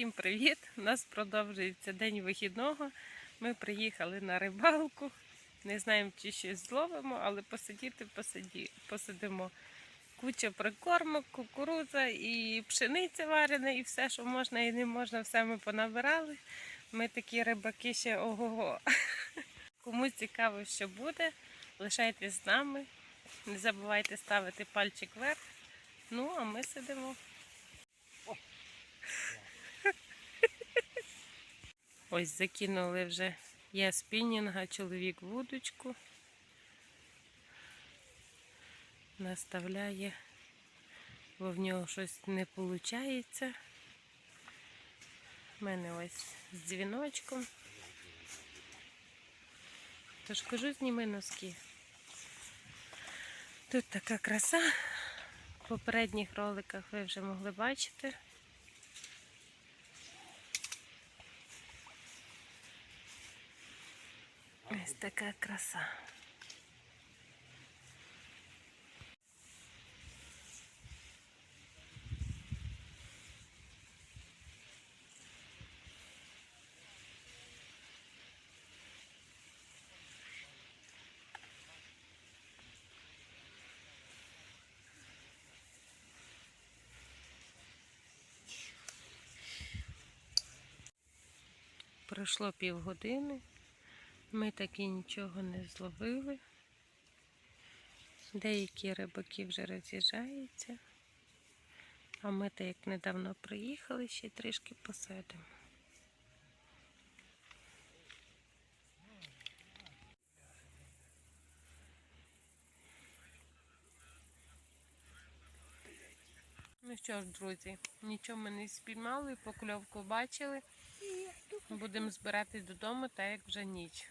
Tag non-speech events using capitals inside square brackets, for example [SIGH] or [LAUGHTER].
Всім привіт! У нас продовжується день вихідного. Ми приїхали на рибалку. Не знаємо, чи щось зловимо, але посидіти посиді, посидимо. Куча прикормок, кукурудза і пшениця варена, і все, що можна і не можна, все ми понабирали. Ми такі рибаки ще ого-го. [LAUGHS] Кому цікаво, що буде, лишайтесь з нами. Не забувайте ставити пальчик вверх. Ну, а ми сидимо. Ось закинули вже я спінінга, чоловік вудочку. Наставляє, бо в нього щось не виходить. У мене ось з дзвіночком. Тож кажу, зніми носки. Тут така краса. В попередніх роликах ви вже могли бачити. Ось така краса. Пройшло півгодини. Ми таки нічого не зловили. Деякі рибаки вже роз'їжджаються. А ми так як недавно приїхали, ще трішки посидимо. Ну що ж, друзі, нічого ми не спіймали, покльовку бачили. Будемо збирати додому, так як вже ніч.